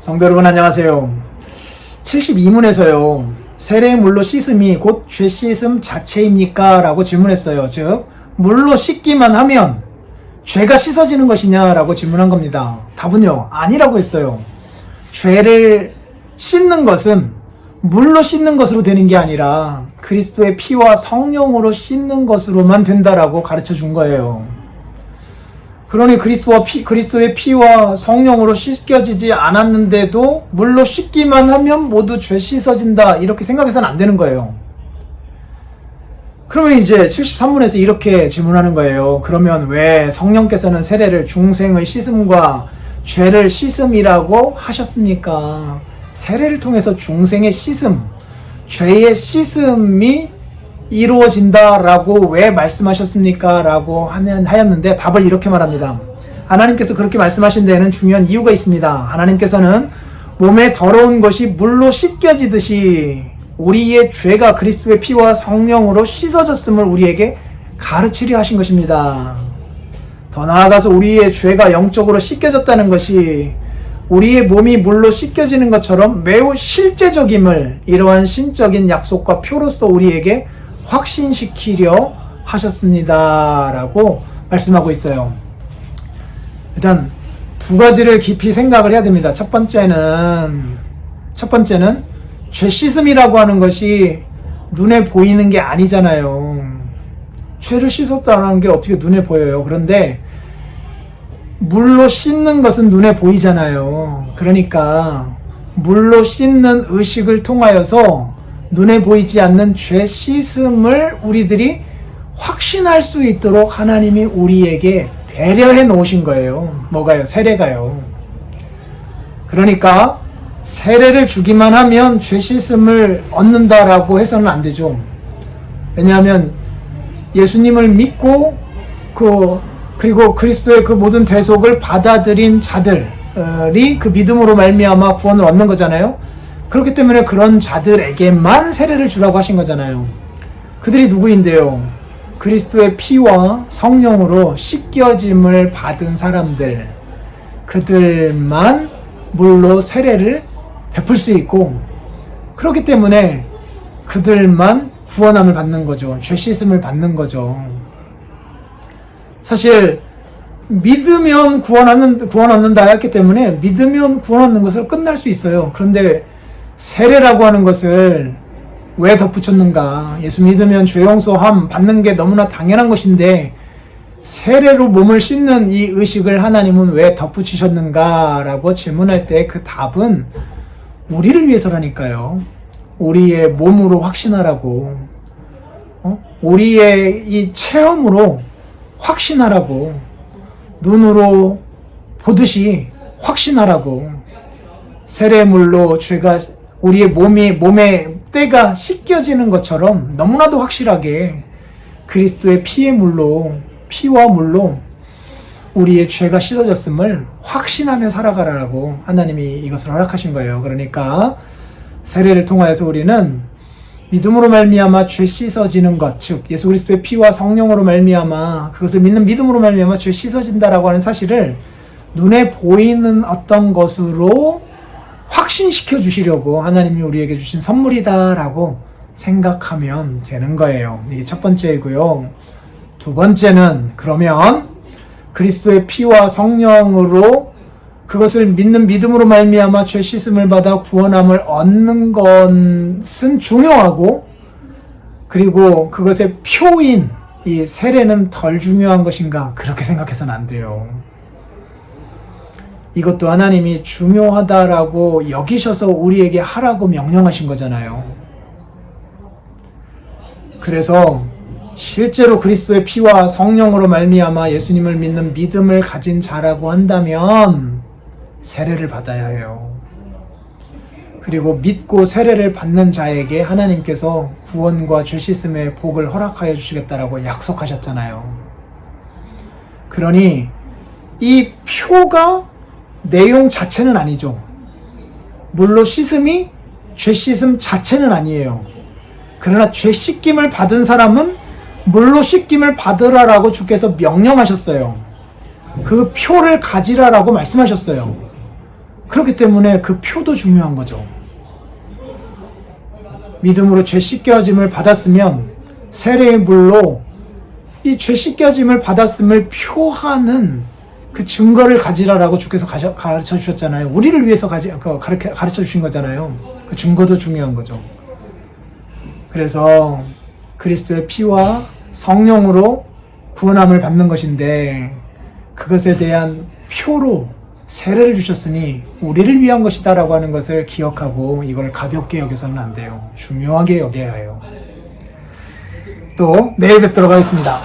성도 여러분 안녕하세요. 72문에서요. 세례의 물로 씻음이 곧 죄 씻음 자체입니까? 라고 질문했어요. 즉, 물로 씻기만 하면 죄가 씻어지는 것이냐? 라고 질문한 겁니다. 답은요, 아니라고 했어요. 죄를 씻는 것은 물로 씻는 것으로 되는 게 아니라 그리스도의 피와 성령으로 씻는 것으로만 된다라고 가르쳐 준 거예요. 그러니 그리스도와 피, 그리스도의 피와 성령으로 씻겨지지 않았는데도 물로 씻기만 하면 모두 죄 씻어진다 이렇게 생각해서는 안 되는 거예요. 그러면 이제 73문에서 이렇게 질문하는 거예요. 그러면 왜 성령께서는 세례를 중생의 씻음과 죄를 씻음이라고 하셨습니까? 세례를 통해서 중생의 씻음, 죄의 씻음이 이루어진다라고 왜 말씀하셨습니까? 라고 하는, 하였는데 답을 이렇게 말합니다. 하나님께서 그렇게 말씀하신 데에는 중요한 이유가 있습니다. 하나님께서는 몸에 더러운 것이 물로 씻겨지듯이 우리의 죄가 그리스도의 피와 성령으로 씻어졌음을 우리에게 가르치려 하신 것입니다. 더 나아가서 우리의 죄가 영적으로 씻겨졌다는 것이 우리의 몸이 물로 씻겨지는 것처럼 매우 실제적임을 이러한 신적인 약속과 표로서 우리에게 확신시키려 하셨습니다. 라고 말씀하고 있어요. 일단 두 가지를 깊이 생각을 해야 됩니다. 첫 번째는, 첫 번째는 죄 씻음이라고 하는 것이 눈에 보이는 게 아니잖아요. 죄를 씻었다는 게 어떻게 눈에 보여요. 그런데 물로 씻는 것은 눈에 보이잖아요. 그러니까 물로 씻는 의식을 통하여서 눈에 보이지 않는 죄 씻음을 우리들이 확신할 수 있도록 하나님이 우리에게 배려해 놓으신 거예요. 뭐가요? 세례가요. 그러니까 세례를 주기만 하면 죄 씻음을 얻는다라고 해서는 안 되죠. 왜냐하면 예수님을 믿고 그 그리고 그리스도의 그 모든 대속을 받아들인 자들이 그 믿음으로 말미암아 구원을 얻는 거잖아요. 그렇기 때문에 그런 자들에게만 세례를 주라고 하신 거잖아요. 그들이 누구인데요? 그리스도의 피와 성령으로 씻겨짐을 받은 사람들, 그들만 물로 세례를 베풀 수 있고, 그렇기 때문에 그들만 구원함을 받는 거죠. 죄 씻음을 받는 거죠. 사실 믿으면 구원 얻는 구원 얻는다 했기 때문에 믿으면 구원 얻는 것으로 끝날 수 있어요. 그런데 세례라고 하는 것을 왜 덧붙였는가? 예수 믿으면 죄 용서함 받는 게 너무나 당연한 것인데 세례로 몸을 씻는 이 의식을 하나님은 왜 덧붙이셨는가라고 질문할 때 그 답은 우리를 위해서라니까요. 우리의 몸으로 확신하라고, 어? 우리의 이 체험으로 확신하라고 눈으로 보듯이 확신하라고 세례물로 죄가 우리의 몸이 몸에 때가 씻겨지는 것처럼 너무나도 확실하게 그리스도의 피의 물로 피와 물로 우리의 죄가 씻어졌음을 확신하며 살아가라고 하나님이 이것을 허락하신 거예요. 그러니까 세례를 통하여서 우리는 믿음으로 말미암아 죄 씻어지는 것, 즉 예수 그리스도의 피와 성령으로 말미암아 그것을 믿는 믿음으로 말미암아 죄 씻어진다라고 하는 사실을 눈에 보이는 어떤 것으로 확신시켜 주시려고 하나님이 우리에게 주신 선물이다라고 생각하면 되는 거예요. 이게 첫 번째이고요. 두 번째는 그러면 그리스도의 피와 성령으로 그것을 믿는 믿음으로 말미암아 죄 씻음을 받아 구원함을 얻는 것은 중요하고 그리고 그것의 표인 이 세례는 덜 중요한 것인가 그렇게 생각해서는 안 돼요. 이것도 하나님이 중요하다라고 여기셔서 우리에게 하라고 명령하신 거잖아요. 그래서 실제로 그리스도의 피와 성령으로 말미암아 예수님을 믿는 믿음을 가진 자라고 한다면 세례를 받아야 해요. 그리고 믿고 세례를 받는 자에게 하나님께서 구원과 죄 씻음의 복을 허락하여 주시겠다라고 약속하셨잖아요. 그러니 이 표가 내용 자체는 아니죠. 물로 씻음이 죄 씻음 자체는 아니에요. 그러나 죄 씻김을 받은 사람은 물로 씻김을 받으라라고 주께서 명령하셨어요. 그 표를 가지라라고 말씀하셨어요. 그렇기 때문에 그 표도 중요한 거죠. 믿음으로 죄 씻겨짐을 받았으면 세례의 물로 이 죄 씻겨짐을 받았음을 표하는 그 증거를 가지라라고 주께서 가르쳐, 주셨잖아요. 우리를 위해서 가지, 그 가르쳐, 주신 거잖아요. 그 증거도 중요한 거죠. 그래서 그리스도의 피와 성령으로 구원함을 받는 것인데 그것에 대한 표로 세례를 주셨으니 우리를 위한 것이다라고 하는 것을 기억하고 이걸 가볍게 여겨서는 안 돼요. 중요하게 여겨야 해요. 또 내일 뵙도록 하겠습니다.